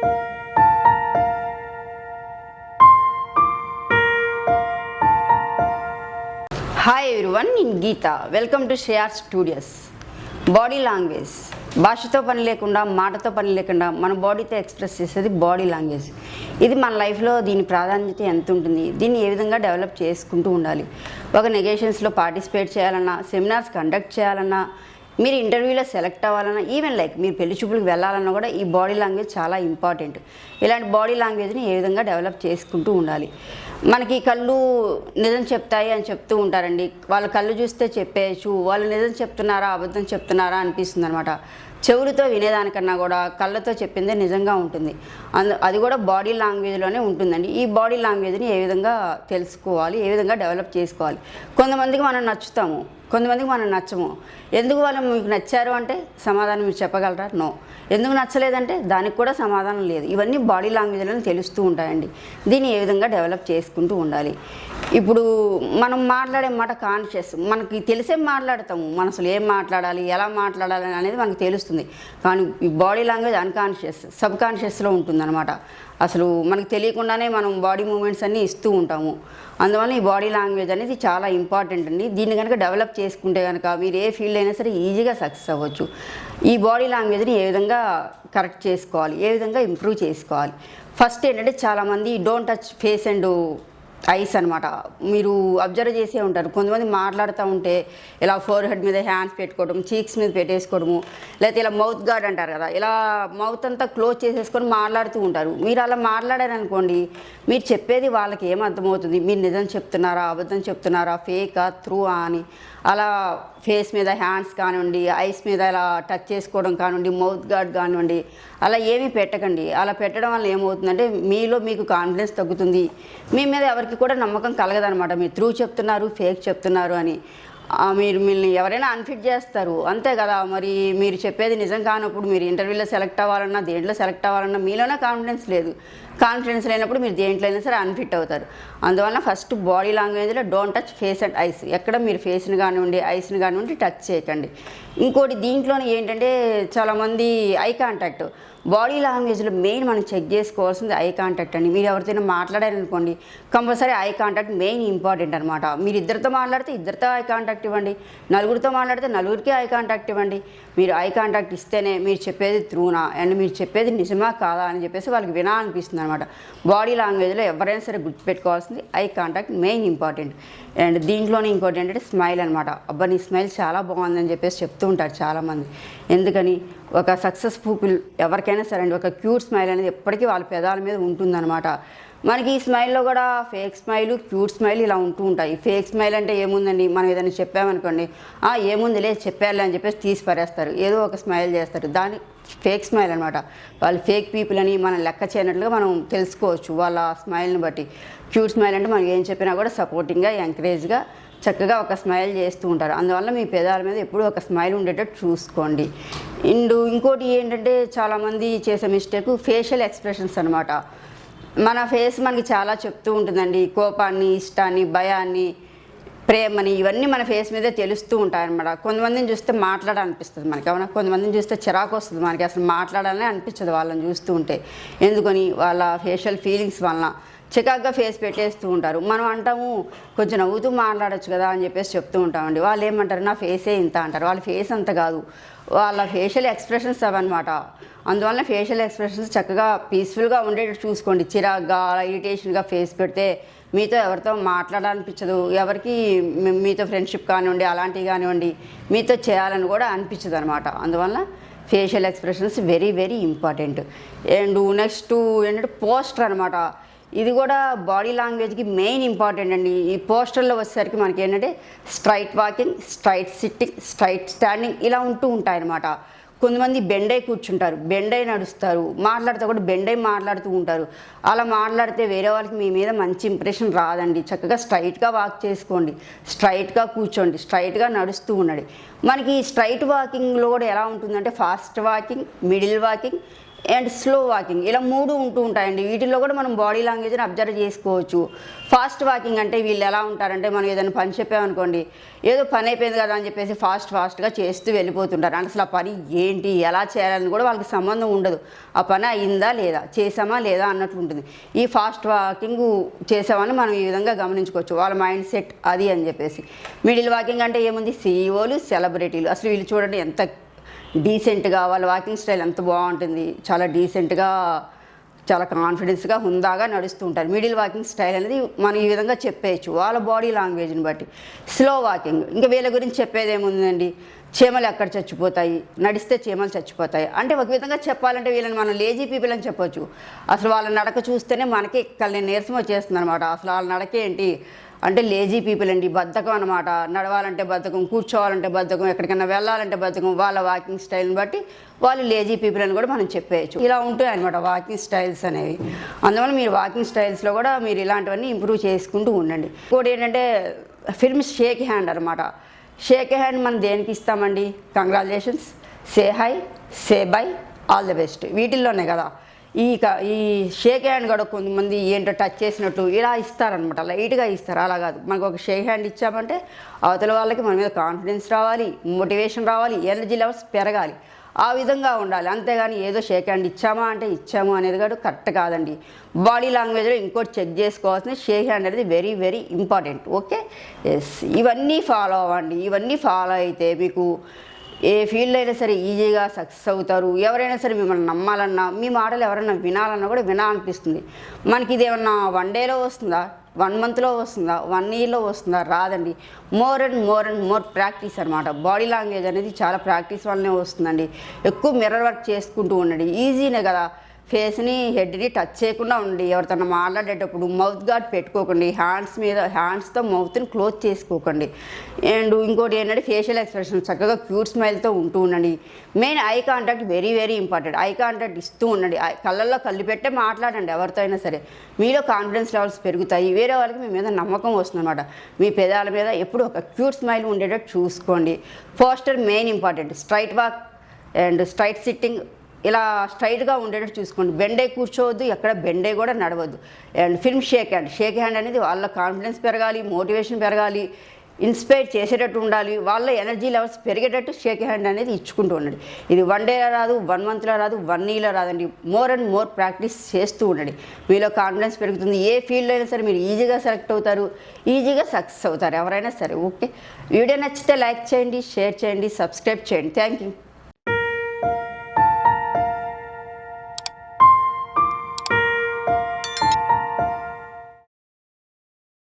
Hi everyone నేను Geetha. Welcome to Shreyar studios body language భాషతో పని లేకుండా మాటతో పని లేకుండా మన బాడీతో ఎక్స్ప్రెస్ చేసేది బాడీ లాంగ్వేజ్ ఇది మన లైఫ్లో దీని ప్రాధాన్యత ఎంత ఉంటుంది? దీన్ని ఏ విధంగా డెవలప్ చేసుకుంటూ ఉండాలి? ఒక నెగేషన్స్లో పార్టిసిపేట్ చేయాలన్నా సెమినార్స్ కండక్ట్ చేయాలన్నా మీరు ఇంటర్వ్యూలో సెలెక్ట్ అవ్వాలన్నా ఈవెన్ లైక్ మీరు పెళ్ళి చూపులకు వెళ్ళాలన్నా కూడా ఈ బాడీ లాంగ్వేజ్ చాలా ఇంపార్టెంట్ ఇలాంటి బాడీ లాంగ్వేజ్ని ఏ విధంగా డెవలప్ చేసుకుంటూ ఉండాలి. మనకి కళ్ళు నిజం చెప్తాయి అని చెప్తూ ఉంటారండి. వాళ్ళ కళ్ళు చూస్తే చెప్పేయచ్చు. వాళ్ళు నిజం చెప్తున్నారా అబద్ధం చెప్తున్నారా అనిపిస్తుంది అనమాట చెవులతో వినేదానికన్నా కూడా కళ్ళతో చెప్పిందే నిజంగా ఉంటుంది. అందు అది కూడా బాడీ లాంగ్వేజ్లోనే ఉంటుందండి. ఈ బాడీ లాంగ్వేజ్ని ఏ విధంగా తెలుసుకోవాలి ఏ విధంగా డెవలప్ చేసుకోవాలి? కొంతమందికి మనం నచ్చుతాము. కొంతమందికి మనం నచ్చము. ఎందుకు వాళ్ళు మీకు నచ్చారు అంటే సమాధానం మీరు చెప్పగలరా? నో. ఎందుకు నచ్చలేదంటే దానికి కూడా సమాధానం లేదు. ఇవన్నీ బాడీ లాంగ్వేజ్లోనే తెలుస్తూ ఉంటాయండి. దీన్ని ఏ విధంగా డెవలప్ చేసుకుంటూ ఉండాలి? ఇప్పుడు మనం మాట్లాడే మాట కాన్షియస్. మనకి తెలిసే మాట్లాడతాము. మన అసలు ఏం మాట్లాడాలి? ఎలా మాట్లాడాలి అనేది మనకు తెలుస్తుంది. కానీ ఈ బాడీ లాంగ్వేజ్ అన్కాన్షియస్ సబ్ కాన్షియస్లో ఉంటుందన్నమాట. అసలు మనకు తెలియకుండానే మనం బాడీ మూమెంట్స్ అన్నీ ఇస్తూ ఉంటాము. అందువల్ల ఈ బాడీ లాంగ్వేజ్ అనేది చాలా ఇంపార్టెంట్ అండి. దీన్ని కనుక డెవలప్ చేసుకుంటే కనుక మీరు ఏ ఫీల్డ్ అయినా సరే ఈజీగా సక్సెస్ అవ్వచ్చు. ఈ బాడీ లాంగ్వేజ్ని ఏ విధంగా కరెక్ట్ చేసుకోవాలి? ఏ విధంగా ఇంప్రూవ్ చేసుకోవాలి? ఫస్ట్ ఏంటంటే చాలామంది don't touch face and eyes అనమాట మీరు అబ్జర్వ్ చేసే ఉంటారు. కొంతమంది మాట్లాడుతూ ఉంటే ఇలా ఫోర్ హెడ్ మీద హ్యాండ్స్ పెట్టుకోవడం చీక్స్ మీద పెట్టేసుకోవడము లేకపోతే ఇలా మౌత్ గార్డ్ అంటారు కదా ఇలా మౌత్ అంతా క్లోజ్ చేసేసుకొని మాట్లాడుతూ ఉంటారు. మీరు అలా మాట్లాడారనుకోండి మీరు చెప్పేది వాళ్ళకి ఏం అర్థమవుతుంది? మీరు నిజం చెప్తున్నారా అబద్ధం చెప్తున్నారా ఫేకా త్రూ అని. అలా ఫేస్ మీద హ్యాండ్స్ కానివ్వండి ఐస్ మీద ఇలా టచ్ చేసుకోవడం కానివ్వండి మౌత్ గార్డ్ కానివ్వండి అలా ఏమీ పెట్టకండి. అలా పెట్టడం వల్ల ఏమవుతుందంటే మీలో మీకు కాన్ఫిడెన్స్ తగ్గుతుంది. మీ మీద ఎవరికి కూడా నమ్మకం కలగదనమాట మీరు త్రూ చెప్తున్నారు ఫేక్ చెప్తున్నారు అని. మీరు మిమ్మల్ని ఎవరైనా అన్ఫిట్ చేస్తారు. అంతే కదా. మరి మీరు చెప్పేది నిజం కానప్పుడు మీరు ఇంటర్వ్యూలో సెలెక్ట్ అవ్వాలన్నా దేంట్లో సెలెక్ట్ అవ్వాలన్నా మీలోనే కాన్ఫిడెన్స్ లేదు. కాన్ఫిడెన్స్ లేనప్పుడు మీరు దేంట్లో అయినా సరే అన్ఫిట్ అవుతారు. అందువల్ల ఫస్ట్ బాడీ లాంగ్వేజ్లో don't touch face and eyes ఎక్కడ మీరు ఫేస్ని కానివ్వండి ఐస్ని కానివ్వండి టచ్ చేయకండి. ఇంకోటి దీంట్లోనే ఏంటంటే చాలామంది ఐ కాంటాక్ట్ బాడీ లాంగ్వేజ్లో మెయిన్ మనం చెక్ చేసుకోవాల్సింది ఐ కాంటాక్ట్ అండి. మీరు ఎవరితోనైనా మాట్లాడారనుకోండి compulsory eye contact main important అనమాట మీరు ఇద్దరితో మాట్లాడితే ఇద్దరితో ఐ కాంటాక్ట్ ఇవ్వండి నలుగురితో మాట్లాడితే నలుగురికి ఐ కాంటాక్ట్ ఇవ్వండి. మీరు ఐ కాంటాక్ట్ ఇస్తేనే మీరు చెప్పేది త్రూనా అండ్ మీరు చెప్పేది నిజమా కాదా? అని చెప్పేసి వాళ్ళకి వినాలనిపిస్తుంది అనమాట బాడీ లాంగ్వేజ్లో ఎవరైనా సరే గుర్తుపెట్టుకోవాల్సింది eye contact main important. And దీంట్లోనే ఇంకోటి ఏంటంటే స్మైల్ అనమాట అబ్బా నీ స్మైల్ చాలా బాగుందని చెప్పేసి చెప్తూ ఉంటారు చాలామంది. ఎందుకని? ఒక సక్సెస్ఫుల్ ఎవరికైనా సరే అండి ఒక క్యూట్ స్మైల్ అనేది ఎప్పటికీ వాళ్ళ పెదాల మీద ఉంటుందన్నమాట. మనకి ఈ స్మైల్లో కూడా ఫేక్ స్మైల్ క్యూట్ స్మైల్ ఇలా ఉంటూ ఉంటాయి. ఫేక్ స్మైల్ అంటే ఏముందండి? మనం ఏదైనా చెప్పామనుకోండి ఏముంది లేదు చెప్పాలి అని చెప్పేసి తీసి పరేస్తారు. ఏదో ఒక స్మైల్ చేస్తారు. దాని ఫేక్ స్మైల్ అనమాట వాళ్ళు ఫేక్ పీపుల్ అని మనం లెక్క చేయనట్లుగా మనం తెలుసుకోవచ్చు వాళ్ళ స్మైల్ని బట్టి. క్యూట్ స్మైల్ అంటే మనం ఏం చెప్పినా కూడా సపోర్టింగ్గా ఎంకరేజ్గా చక్కగా ఒక స్మైల్ చేస్తూ ఉంటారు. అందువల్ల మీ పెదాల మీద ఎప్పుడూ ఒక స్మైల్ ఉండేటట్టు చూసుకోండి. అండ్ ఇంకోటి ఏంటంటే చాలామంది చేసే మిస్టేక్ ఫేషియల్ ఎక్స్ప్రెషన్స్ అనమాట మన ఫేస్ మనకి చాలా చెప్తూ ఉంటుందండి. కోపాన్ని ఇష్టాన్ని భయాన్ని ప్రేమని ఇవన్నీ మన ఫేస్ మీదే తెలుస్తూ ఉంటాయన్నమాట. కొంతమందిని చూస్తే మాట్లాడాలనిపిస్తుంది మనకి. అవునా? కొంతమందిని చూస్తే చిరాకు వస్తుంది మనకి. అసలు మాట్లాడాలని అనిపించదు వాళ్ళని చూస్తూ ఉంటే. ఎందుకని? వాళ్ళ ఫేషియల్ ఫీలింగ్స్ వలన చికాగ్గా ఫేస్ పెట్టేస్తూ ఉంటారు. మనం అంటాము కొంచెం నవ్వుతూ మాట్లాడొచ్చు కదా అని చెప్పేసి చెప్తూ ఉంటామండి. వాళ్ళు ఏమంటారు నా ఫేసే ఇంత అంటారు. వాళ్ళ ఫేస్ అంత కాదు. వాళ్ళ ఫేషియల్ ఎక్స్ప్రెషన్స్ అవన్నమాట. అందువల్ల ఫేషియల్ ఎక్స్ప్రెషన్స్ చక్కగా పీస్ఫుల్గా ఉండేటట్టు చూసుకోండి. చిరాగ్గా అలా ఇరిటేషన్గా ఫేస్ పెడితే మీతో ఎవరితో మాట్లాడాలనిపించదు. ఎవరికి మీతో ఫ్రెండ్షిప్ కానివ్వండి అలాంటివి కానివ్వండి మీతో చేయాలని కూడా అనిపించదు అనమాట అందువల్ల facial expressions very very important. And next ఏంటంటే పోస్టర్ అనమాట ఇది కూడా బాడీ లాంగ్వేజ్కి మెయిన్ ఇంపార్టెంట్ అండి. ఈ పోస్టర్లో వచ్చేసరికి మనకి ఏంటంటే straight walking straight sitting straight standing ఇలా ఉంటూ ఉంటాయన్నమాట. కొంతమంది బెండై కూర్చుంటారు బెండై నడుస్తారు మాట్లాడితే కూడా బెండై మాట్లాడుతూ ఉంటారు. అలా మాట్లాడితే వేరే వాళ్ళకి మీ మీద మంచి ఇంప్రెషన్ రాదండి. చక్కగా స్ట్రైట్గా వాక్ చేసుకోండి స్ట్రైట్గా కూర్చోండి స్ట్రైట్గా నడుస్తూ ఉండండి. మనకి స్ట్రైట్ వాకింగ్లో కూడా ఎలా ఉంటుందంటే fast walking middle walking and slow walking ఇలా మూడు ఉంటూ ఉంటాయండి. వీటిల్లో కూడా మనం బాడీ లాంగ్వేజ్ని అబ్జర్వ్ చేసుకోవచ్చు. ఫాస్ట్ వాకింగ్ అంటే వీళ్ళు ఎలా ఉంటారంటే మనం ఏదైనా పని చెప్పామనుకోండి ఏదో పని అయిపోయింది కదా అని చెప్పేసి ఫాస్ట్ ఫాస్ట్గా చేస్తూ వెళ్ళిపోతుంటారు. అసలు ఆ పని ఏంటి ఎలా చేయాలని కూడా వాళ్ళకి సంబంధం ఉండదు. ఆ పని అయిందా లేదా చేసామా లేదా అన్నట్లు ఉంటుంది. ఈ ఫాస్ట్ వాకింగ్ చేసామని మనం ఈ విధంగా గమనించుకోవచ్చు. వాళ్ళ మైండ్ సెట్ అది అని చెప్పేసి. మిడిల్ వాకింగ్ అంటే ఏముంది? సీఈఓలు సెలబ్రిటీలు అసలు వీళ్ళు చూడండి ఎంత డీసెంట్గా వాళ్ళ వాకింగ్ స్టైల్ ఎంత బాగుంటుంది. చాలా డీసెంట్గా చాలా కాన్ఫిడెన్స్గా హుందాగా నడుస్తూ ఉంటారు. మిడిల్ వాకింగ్ స్టైల్ అనేది మనం ఈ విధంగా చెప్పేయచ్చు. వాళ్ళ బాడీ లాంగ్వేజ్ని బట్టి. Slow walking. ఇంకా వీళ్ళ గురించి చెప్పేది ఏముందండి? చీమలు ఎక్కడ చచ్చిపోతాయి? నడిస్తే చీమలు చచ్చిపోతాయి. అంటే ఒక విధంగా చెప్పాలంటే వీళ్ళని మనం లేజీ పీపుల్ అని చెప్పొచ్చు. అసలు వాళ్ళ నడక చూస్తేనే మనకి కళ్ళని నీరసం వచ్చేస్తుంది అనమాట అసలు వాళ్ళ నడక ఏంటి? అంటే లేజీ పీపుల్ అండి బద్ధకం అనమాట నడవాలంటే బద్ధకం కూర్చోవాలంటే బద్ధకం ఎక్కడికైనా వెళ్ళాలంటే బద్ధకం వాళ్ళ వాకింగ్ స్టైల్ని బట్టి వాళ్ళు లేజీ పీపుల్ అని కూడా మనం చెప్పేయచ్చు. ఇలా ఉంటాయి అనమాట వాకింగ్ స్టైల్స్ అనేవి. అందువల్ల మీరు వాకింగ్ స్టైల్స్లో కూడా మీరు ఇలాంటివన్నీ ఇంప్రూవ్ చేసుకుంటూ ఉండండి. ఇంకోటి ఏంటంటే ఫిల్మ్ షేక్ హ్యాండ్ అనమాట షేక్ హ్యాండ్ మనం దేనికి ఇస్తామండి? Congratulations say hi say bye all the best వీటిల్లోనే కదా. ఈ క- ఈ షేక్ హ్యాండ్ కూడా కొంతమంది ఏంటో టచ్ చేసినట్టు ఇలా ఇస్తారనమాట లైట్గా ఇస్తారు. అలా కాదు. మనకు ఒక షేక్ హ్యాండ్ ఇచ్చామంటే అవతల వాళ్ళకి మన మీద కాన్ఫిడెన్స్ రావాలి మోటివేషన్ రావాలి ఎనర్జీ లెవెల్స్ పెరగాలి. ఆ విధంగా ఉండాలి. అంతేగాని ఏదో షేక్ హ్యాండ్ ఇచ్చామా అంటే ఇచ్చాము అనేది కూడా కరెక్ట్ కాదండి. బాడీ లాంగ్వేజ్లో ఇంకోటి చెక్ చేసుకోవాల్సిన షేక్ హ్యాండ్ అనేది very very important. Okay? Yes. ఇవన్నీ ఫాలో అవ్వండి. ఇవన్నీ ఫాలో అయితే మీకు ఏ ఫీల్డ్ అయినా సరే ఈజీగా సక్సెస్ అవుతారు. ఎవరైనా సరే మిమ్మల్ని నమ్మాలన్నా మీ మాటలు ఎవరైనా వినాలన్నా కూడా వినాలనిపిస్తుంది. మనకి ఇది ఏమన్నా వన్ డేలో వస్తుందా? వన్ మంత్లో వస్తుందా? వన్ ఇయర్లో వస్తుందా? రాదండి. More and more and more practice అనమాట బాడీ లాంగ్వేజ్ అనేది చాలా ప్రాక్టీస్ వల్లనే వస్తుందండి. ఎక్కువ మిర్రర్ వర్క్ చేసుకుంటూ ఉండండి. ఈజీనే కదా. ఫేస్ని హెడ్ని టచ్ చేయకుండా ఉండి ఎవరితో మాట్లాడేటప్పుడు మౌత్ గార్డ్ పెట్టుకోకండి. హ్యాండ్స్ మీద హ్యాండ్స్తో మౌత్ని క్లోజ్ చేసుకోకండి. అండ్ ఇంకోటి ఏంటంటే ఫేషియల్ ఎక్స్ప్రెషన్ చక్కగా క్యూట్ స్మైల్తో ఉంటూ ఉండండి. Main eye contact very very important. Eye contact ఇస్తూ ఉండండి. కళ్ళల్లో కళ్ళు పెట్టే మాట్లాడండి ఎవరితో అయినా సరే. మీలో కాన్ఫిడెన్స్ లెవెల్స్ పెరుగుతాయి. వేరే వాళ్ళకి మీ మీద నమ్మకం వస్తుందన్నమాట. మీ పెదాల మీద ఎప్పుడు ఒక క్యూట్ స్మైల్ ఉండేటట్టు చూసుకోండి. Posture main important. Straight walk and straight sitting ఇలా స్ట్రైట్గా ఉండేటట్టు చూసుకోండి. బెండే కూర్చోవద్దు ఎక్కడ బెండే కూడా నడవద్దు. And firm shake hand shake hand అనేది వాళ్ళ కాన్ఫిడెన్స్ పెరగాలి మోటివేషన్ పెరగాలి ఇన్స్పైర్ చేసేటట్టు ఉండాలి వాళ్ళ ఎనర్జీ లెవెల్స్ పెరిగేటట్టు షేక్ హ్యాండ్ అనేది ఇచ్చుకుంటూ ఉండండి. ఇది వన్ డేలో రాదు వన్ మంత్లో రాదు వన్ ఇయర్లో రాదండి. మోర్ అండ్ మోర్ ప్రాక్టీస్ చేస్తూ ఉండండి. మీలో కాన్ఫిడెన్స్ పెరుగుతుంది. ఏ ఫీల్డ్ అయినా సరే మీరు ఈజీగా సెలెక్ట్ అవుతారు ఈజీగా సక్సెస్ అవుతారు. ఎవరైనా సరే ఓకే వీడియో నచ్చితే లైక్ చేయండి షేర్ చేయండి సబ్స్క్రైబ్ చేయండి. Thank you